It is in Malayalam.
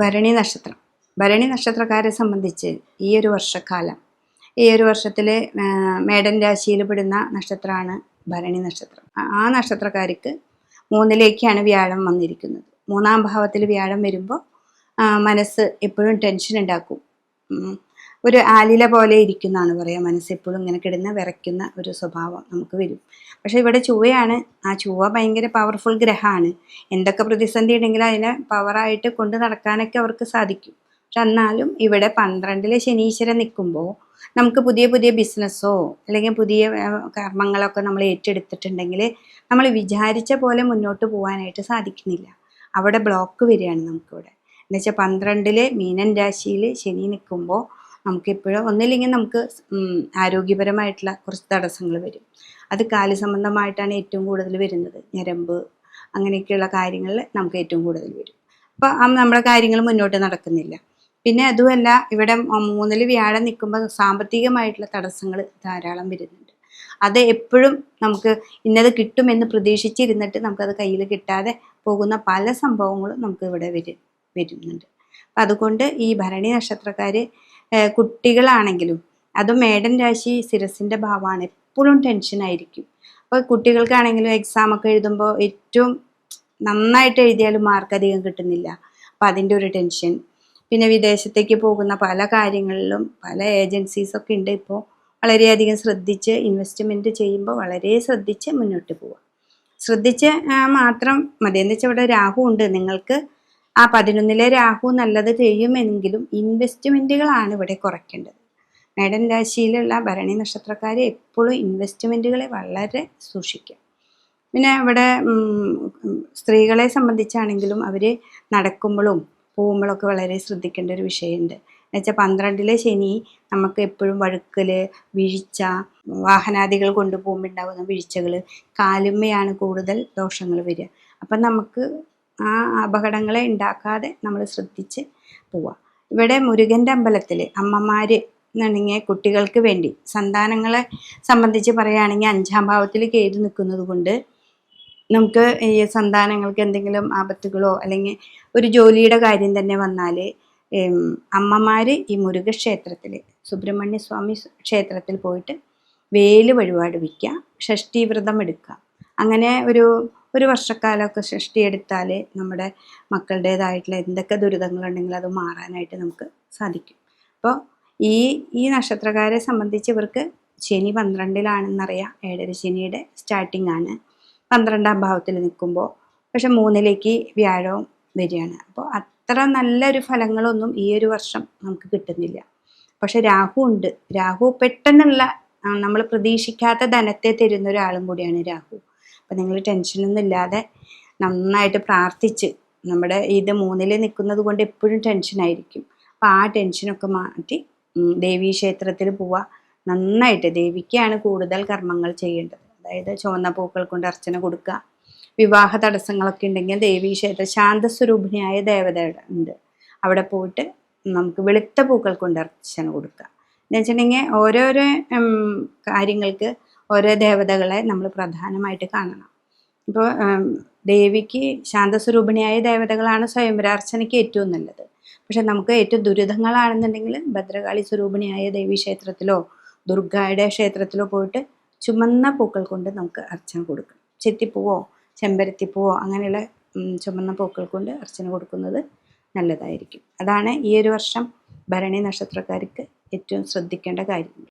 ഭരണി നക്ഷത്രം. ഭരണി നക്ഷത്രക്കാരെ സംബന്ധിച്ച് ഈ ഒരു വർഷക്കാലം ഈ ഒരു വർഷത്തിൽ മേടൻ രാശിയിൽ പെടുന്ന നക്ഷത്രമാണ് ഭരണി നക്ഷത്രം. ആ- നക്ഷത്രക്കാർക്ക് മൂന്നിലേക്കാണ് വ്യാഴം വന്നിരിക്കുന്നത്. മൂന്നാം ഭാവത്തിൽ വ്യാഴം വരുമ്പോൾ മനസ്സ് എപ്പോഴും ടെൻഷൻ ഉണ്ടാക്കും. ഒരു ആലില പോലെ ഇരിക്കുന്നതാണ് പറയുക മനസ്സെപ്പോഴും ഇങ്ങനെ കിടന്ന് വിറയ്ക്കുന്ന ഒരു സ്വഭാവം നമുക്ക് വരും. പക്ഷെ ഇവിടെ ചുവയാണ് ആ ചൊവ്വ ഭയങ്കര പവർഫുൾ ഗ്രഹമാണ്. എന്തൊക്കെ പ്രതിസന്ധി ഉണ്ടെങ്കിലും അതിനെ പവറായിട്ട് കൊണ്ട് നടക്കാനൊക്കെ അവർക്ക് സാധിക്കും. പക്ഷെ എന്നാലും ഇവിടെ പന്ത്രണ്ടിലെ ശനീശ്വരൻ നിൽക്കുമ്പോൾ നമുക്ക് പുതിയ പുതിയ ബിസിനസ്സോ അല്ലെങ്കിൽ പുതിയ കർമ്മങ്ങളൊക്കെ നമ്മൾ ഏറ്റെടുത്തിട്ടുണ്ടെങ്കിൽ നമ്മൾ വിചാരിച്ച പോലെ മുന്നോട്ട് പോകാനായിട്ട് സാധിക്കുന്നില്ല. അവിടെ ബ്ലോക്ക് വരികയാണ് നമുക്കിവിടെ. എന്നുവെച്ചാൽ പന്ത്രണ്ടിലെ മീനൻ രാശിയിൽ ശനി നിൽക്കുമ്പോൾ നമുക്കെപ്പോഴും ഒന്നില്ലെങ്കിൽ നമുക്ക് ആരോഗ്യപരമായിട്ടുള്ള കുറച്ച് തടസ്സങ്ങൾ വരും. അത് കാൽ സംബന്ധമായിട്ടാണ് ഏറ്റവും കൂടുതൽ വരുന്നത്. ഞരമ്പ് അങ്ങനെയൊക്കെയുള്ള കാര്യങ്ങളിൽ നമുക്ക് ഏറ്റവും കൂടുതൽ വരും. അപ്പോൾ നമ്മുടെ കാര്യങ്ങൾ മുന്നോട്ട് നടക്കുന്നില്ല. പിന്നെ അതുമല്ല ഇവിടെ മൂന്നിൽ വ്യാഴം നിൽക്കുമ്പോൾ സാമ്പത്തികമായിട്ടുള്ള തടസ്സങ്ങൾ ധാരാളം വരുന്നുണ്ട്. അത് എപ്പോഴും നമുക്ക് ഇന്നത് കിട്ടുമെന്ന് പ്രതീക്ഷിച്ചിരുന്നിട്ട് നമുക്കത് കയ്യിൽ കിട്ടാതെ പോകുന്ന പല സംഭവങ്ങളും നമുക്ക് ഇവിടെ വരും വരുന്നുണ്ട്. അപ്പം അതുകൊണ്ട് ഈ ഭരണി നക്ഷത്രക്കാർ കുട്ടികളാണെങ്കിലും അതും മേടൻ രാശി സിരസിന്റെ ഭാവമാണ് എപ്പോഴും ടെൻഷൻ ആയിരിക്കും. അപ്പോൾ കുട്ടികൾക്കാണെങ്കിലും എക്സാം ഒക്കെ എഴുതുമ്പോൾ ഏറ്റവും നന്നായിട്ട് എഴുതിയാലും മാർക്ക് അധികം കിട്ടുന്നില്ല. അപ്പം അതിന്റെ ഒരു ടെൻഷൻ പിന്നെ വിദേശത്തേക്ക് പോകുന്ന പല കാര്യങ്ങളിലും പല ഏജൻസീസൊക്കെ ഉണ്ട് ഇപ്പോൾ വളരെയധികം ശ്രദ്ധിച്ച് ഇൻവെസ്റ്റ്മെന്റ് ചെയ്യുമ്പോൾ വളരെ ശ്രദ്ധിച്ച് മുന്നോട്ട് പോവുക ശ്രദ്ധിച്ച് മാത്രം മതി. എന്ന് വെച്ചാൽ ഇവിടെ രാഹു ഉണ്ട്. നിങ്ങൾക്ക് ആ പതിനൊന്നിലെ രാഹു നല്ലത് ചെയ്യുമെങ്കിലും ഇൻവെസ്റ്റ്മെന്റുകളാണ് ഇവിടെ കുറയ്ക്കേണ്ടത്. മേടൻ രാശിയിലുള്ള ഭരണി നക്ഷത്രക്കാർ എപ്പോഴും ഇൻവെസ്റ്റ്മെന്റുകളെ വളരെ സൂക്ഷിക്കുക. പിന്നെ ഇവിടെ സ്ത്രീകളെ സംബന്ധിച്ചാണെങ്കിലും അവർ നടക്കുമ്പോഴും പോകുമ്പോഴൊക്കെ വളരെ ശ്രദ്ധിക്കേണ്ട ഒരു വിഷയമുണ്ട്. എന്നുവെച്ചാൽ പന്ത്രണ്ടിലെ ശനി നമുക്ക് എപ്പോഴും വഴുക്കൽ വീഴ്ച വാഹനാദികൾ കൊണ്ടുപോകുമ്പോൾ ഉണ്ടാകുന്ന വീഴ്ചകൾ കാലുമ്മയാണ് കൂടുതൽ ദോഷങ്ങൾ വരിക. അപ്പം നമുക്ക് ആ അപകടങ്ങളെ ഉണ്ടാക്കാതെ നമ്മൾ ശ്രദ്ധിച്ച് പോവുക ഇവിടെ മുരുകന്റെ അമ്പലത്തിൽ അമ്മമാർ എന്നുണ്ടെങ്കിൽ കുട്ടികൾക്ക് വേണ്ടി സന്താനങ്ങളെ സംബന്ധിച്ച് പറയുകയാണെങ്കിൽ അഞ്ചാം ഭാവത്തിൽ കയറി നിൽക്കുന്നത് കൊണ്ട് നമുക്ക് ഈ സന്താനങ്ങൾക്ക് എന്തെങ്കിലും ആപത്തുകളോ അല്ലെങ്കിൽ ഒരു ജോലിയുടെ കാര്യം തന്നെ വന്നാൽ അമ്മമാർ ഈ മുരുകക്ഷേത്രത്തിൽ സുബ്രഹ്മണ്യ സ്വാമി ക്ഷേത്രത്തിൽ പോയിട്ട് വേൽ വഴിപാട് വയ്ക്കുക ഷഷ്ടി വ്രതം എടുക്കുക അങ്ങനെ ഒരു ഒരു വർഷക്കാലമൊക്കെ സൃഷ്ടിയെടുത്താൽ നമ്മുടെ മക്കളുടേതായിട്ടുള്ള എന്തൊക്കെ ദുരിതങ്ങളുണ്ടെങ്കിലും അത് മാറാനായിട്ട് നമുക്ക് സാധിക്കും. അപ്പോൾ ഈ ഈ നക്ഷത്രക്കാരെ സംബന്ധിച്ച് ഇവർക്ക് ശനി പന്ത്രണ്ടിലാണെന്നറിയാം. ഏഴര ശനിയുടെ സ്റ്റാർട്ടിംഗ് ആണ്. പന്ത്രണ്ടാം ഭാവത്തിൽ നിൽക്കുമ്പോൾ പക്ഷെ മൂന്നിലേക്ക് വ്യാഴവും വരികയാണ്. അപ്പോൾ അത്ര നല്ലൊരു ഫലങ്ങളൊന്നും ഈ ഒരു വർഷം നമുക്ക് കിട്ടുന്നില്ല. പക്ഷെ രാഹു ഉണ്ട്. രാഹു പെട്ടെന്നുള്ള നമ്മൾ പ്രതീക്ഷിക്കാത്ത ധനത്തെ തരുന്ന ഒരാളും കൂടിയാണ് രാഹു. അപ്പം നിങ്ങൾ ടെൻഷനൊന്നും ഇല്ലാതെ നന്നായിട്ട് പ്രാർത്ഥിച്ച് നമ്മുടെ ഇത് മൂന്നിൽ നിൽക്കുന്നത് കൊണ്ട് എപ്പോഴും ടെൻഷനായിരിക്കും അപ്പം ആ ടെൻഷനൊക്കെ മാറ്റി ദേവീ ക്ഷേത്രത്തിൽ പോവുക. നന്നായിട്ട് ദേവിക്കാണ് കൂടുതൽ കർമ്മങ്ങൾ ചെയ്യേണ്ടത്. അതായത് ചുവന്ന പൂക്കൾ കൊണ്ട് അർച്ചന കൊടുക്കുക. വിവാഹ തടസ്സങ്ങളൊക്കെ ഉണ്ടെങ്കിൽ ദേവീ ക്ഷേത്ര ശാന്തസ്വരൂപിണിയായ ദേവത ഉണ്ട്. അവിടെ പോയിട്ട് നമുക്ക് വെളുത്ത പൂക്കൾ കൊണ്ട് അർച്ചന കൊടുക്കുക. എന്ന് വെച്ചിട്ടുണ്ടെങ്കിൽ ഓരോരോ കാര്യങ്ങൾക്ക് ഓരോ ദേവതകളെ നമ്മൾ പ്രധാനമായിട്ട് കാണണം. ഇപ്പോൾ ദേവിക്ക് ശാന്തസ്വരൂപിണിയായ ദേവതകളാണ് സ്വയംവരാർച്ചനയ്ക്ക് ഏറ്റവും നല്ലത്. പക്ഷെ നമുക്ക് ഏറ്റവും ദുരിതങ്ങളാണെന്നുണ്ടെങ്കിൽ ഭദ്രകാളി സ്വരൂപിണിയായ ദേവി ക്ഷേത്രത്തിലോ ദുർഗായുടെ ക്ഷേത്രത്തിലോ പോയിട്ട് ചുമന്ന പൂക്കൾ കൊണ്ട് നമുക്ക് അർച്ചന കൊടുക്കാം ചെത്തിപ്പൂവോ ചെമ്പരത്തിപ്പൂവോ അങ്ങനെയുള്ള ചുമന്ന പൂക്കൾ കൊണ്ട് അർച്ചന കൊടുക്കുന്നത് നല്ലതായിരിക്കും. അതാണ് ഈ ഒരു വർഷം ഭരണി നക്ഷത്രക്കാർക്ക് ഏറ്റവും ശ്രദ്ധിക്കേണ്ട കാര്യം